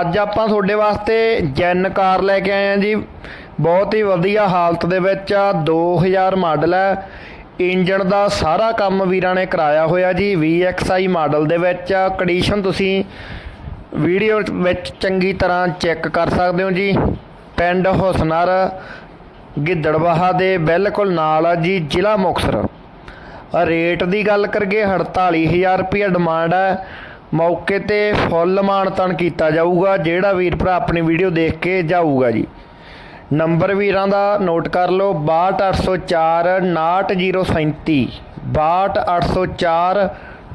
ਅੱਜ ਆਪਾਂ ਤੁਹਾਡੇ ਵਾਸਤੇ ਜੈਨ ਕਾਰ ਲੈ ਕੇ ਆਏ ਆ ਜੀ। ਬਹੁਤ ਹੀ ਵਧੀਆ ਹਾਲਤ ਦੇ ਵਿੱਚ ਆ। 2000 ਮਾਡਲ ਹੈ। ਇੰਜਣ ਦਾ ਸਾਰਾ ਕੰਮ ਵੀਰਾਂ ਨੇ ਕਰਾਇਆ ਹੋਇਆ ਜੀ। VXI ਮਾਡਲ ਦੇ ਵਿੱਚ ਆ। ਕੰਡੀਸ਼ਨ ਤੁਸੀਂ ਵੀਡੀਓ ਵਿੱਚ ਚੰਗੀ ਤਰ੍ਹਾਂ ਚੈੱਕ ਕਰ ਸਕਦੇ ਹੋ ਜੀ। ਪਿੰਡ ਹੁਸਨਰ ਗਿੱਦੜਬਾਹਾ ਦੇ ਬਿਲਕੁਲ ਨਾਲ ਆ ਜੀ, ਜ਼ਿਲ੍ਹਾ ਮੁਕਤਸਰ। ਰੇਟ ਦੀ ਗੱਲ ਕਰੀਏ 48000 ਰੁਪਏ ਡਿਮਾਂਡ ਹੈ। ਮੌਕੇ ਤੇ ਫੁੱਲ ਮਾਨਤਨ ਕੀਤਾ ਜਾਊਗਾ, ਜਿਹੜਾ ਵੀਰ ਭਰਾ ਆਪਣੀ ਵੀਡੀਓ ਦੇਖ ਕੇ ਜਾਊਗਾ ਜੀ। ਨੰਬਰ ਵੀਰਾਂ ਦਾ ਨੋਟ ਕਰ ਲਓ 62804 69037 62804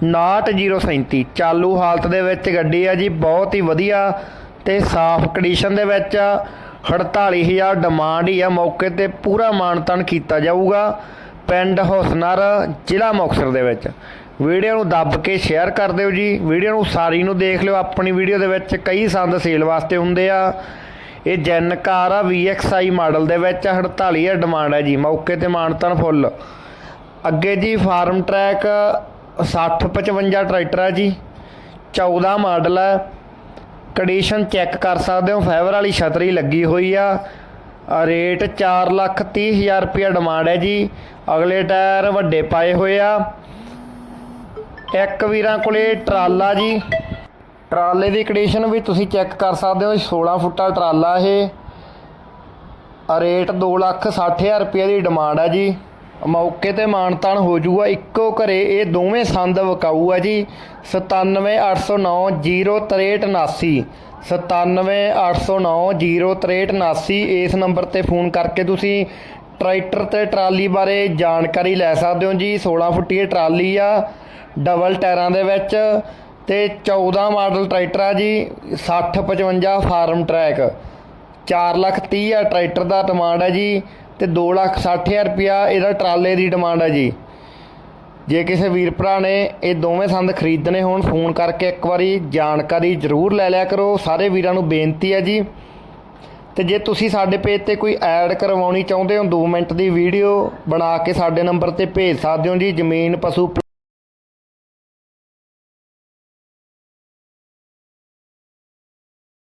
69037 ਚਾਲੂ ਹਾਲਤ ਦੇ ਵਿੱਚ ਗੱਡੀ ਆ ਜੀ, ਬਹੁਤ ਹੀ ਵਧੀਆ ਤੇ ਸਾਫ਼ ਕੰਡੀਸ਼ਨ ਦੇ ਵਿੱਚ ਆ। 48000 ਡਿਮਾਂਡ ਹੀ ਆ, ਮੌਕੇ ਤੇ ਪੂਰਾ ਮਾਨਤਨ ਕੀਤਾ ਜਾਊਗਾ। ਪਿੰਡ ਹੁਸਨਰ, ਜ਼ਿਲ੍ਹਾ ਮੁਕਤਸਰ ਦੇ ਵਿੱਚ। ਵੀਡੀਓ ਨੂੰ ਦੱਬ ਕੇ ਸ਼ੇਅਰ ਕਰ ਦਿਓ ਜੀ। ਵੀਡੀਓ ਨੂੰ ਸਾਰੀ ਨੂੰ ਦੇਖ ਲਿਓ। ਆਪਣੀ ਵੀਡੀਓ ਦੇ ਵਿੱਚ ਕਈ ਸੰਦ ਸੇਲ ਵਾਸਤੇ ਹੁੰਦੇ ਆ। ਇਹ ਜੈਨ ਕਾਰ ਆ VXI ਮਾਡਲ ਦੇ ਵਿੱਚ 48000 ਡਿਮਾਂਡ ਹੈ ਜੀ। ਮੌਕੇ ਤੇ ਮਾਨਤਨ ਫੁੱਲ। ਅੱਗੇ ਜੀ ਫਾਰਮ ਟਰੈਕ 60 55 ਟਰੈਕਟਰ ਆ ਜੀ। 14 ਮਾਡਲ ਹੈ ਕੰਡੀਸ਼ਨ ਚੈੱਕ ਕਰ ਸਕਦੇ ਹੋ। ਫਾਈਬਰ ਵਾਲੀ ਛਤਰੀ ਲੱਗੀ ਹੋਈ ਆ। ਆ ਰੇਟ 4 ਲੱਖ 30 ਹਜ਼ਾਰ ਰੁਪਏ ਡਿਮਾਂਡ ਹੈ ਜੀ। ਅਗਲੇ ਟਾਇਰ ਵੱਡੇ ਪਾਏ ਹੋਏ ਆ। ਇੱਕ ਵੀਰਾਂ ਕੋਲੇ ਟਰਾਲਾ ਜੀ। ਟਰਾਲੇ ਦੀ ਕੰਡੀਸ਼ਨ ਵੀ ਤੁਸੀਂ ਚੈੱਕ ਕਰ ਸਕਦੇ ਹੋ 16 ਫੁੱਟਾ ਟਰਾਲਾ ਇਹ। ਰੇਟ 2 ਲੱਖ 60 ਹਜ਼ਾਰ ਰੁਪਏ ਦੀ ਡਿਮਾਂਡ ਹੈ ਜੀ। ਮੌਕੇ ਤੇ ਮਾਨਤਾਨ ਹੋ ਜੂਗਾ ਇੱਕੋ ਘਰੇ ਇਹ ਦੋਵੇਂ ਸੰਦ ਵਿਕਾਊ ਆ ਜੀ। 9780906379 9780906379 ਇਸ ਨੰਬਰ ਤੇ ਫੋਨ ਕਰਕੇ ਤੁਸੀਂ ਟਰੈਕਟਰ ਤੇ ਟਰਾਲੀ ਬਾਰੇ ਜਾਣਕਾਰੀ ਲੈ ਸਕਦੇ ਹੋ ਜੀ। 16 ਫੁੱਟੀ ਇਹ ਟਰਾਲੀ ਆ ਡਬਲ ਟਾਇਰਾਂ ਦੇ ਵਿੱਚ ਤੇ 14 ਮਾਡਲ ਟਰੈਕਟਰ ਆ ਜੀ 60 55 ਫਾਰਮ ਟਰੈਕ। 4 ਲੱਖ 30 ਆ ਟਰੈਕਟਰ ਦਾ ਡਿਮਾਂਡ ਹੈ ਜੀ ਤੇ 2 ਲੱਖ 60 ਹਜ਼ਾਰ ਰੁਪਿਆ ਇਹਦਾ ਟਰਾਲੇ ਦੀ ਡਿਮਾਂਡ ਹੈ ਜੀ। ਜੇ ਕਿਸੇ ਵੀਰ ਭਰਾ ਨੇ ਇਹ ਦੋਵੇਂ ਸੰਦ ਖਰੀਦਣੇ ਹੋਣ, ਫੋਨ ਕਰਕੇ ਇੱਕ ਵਾਰੀ ਜਾਣਕਾਰੀ ਜ਼ਰੂਰ ਲੈ ਲਿਆ ਕਰੋ। ਸਾਰੇ ਵੀਰਾਂ ਨੂੰ ਬੇਨਤੀ ਹੈ ਜੀ। ਤੇ ਜੇ ਤੁਸੀਂ ਸਾਡੇ ਪੇਜ ਤੇ ਕੋਈ ਐਡ ਕਰਵਾਉਣੀ ਚਾਹੁੰਦੇ ਹੋ 2 ਮਿੰਟ ਦੀ ਵੀਡੀਓ ਬਣਾ ਕੇ ਸਾਡੇ ਨੰਬਰ ਤੇ ਭੇਜ ਸਕਦੇ ਹੋ ਜੀ, ਜ਼ਮੀਨ, ਪਸ਼ੂ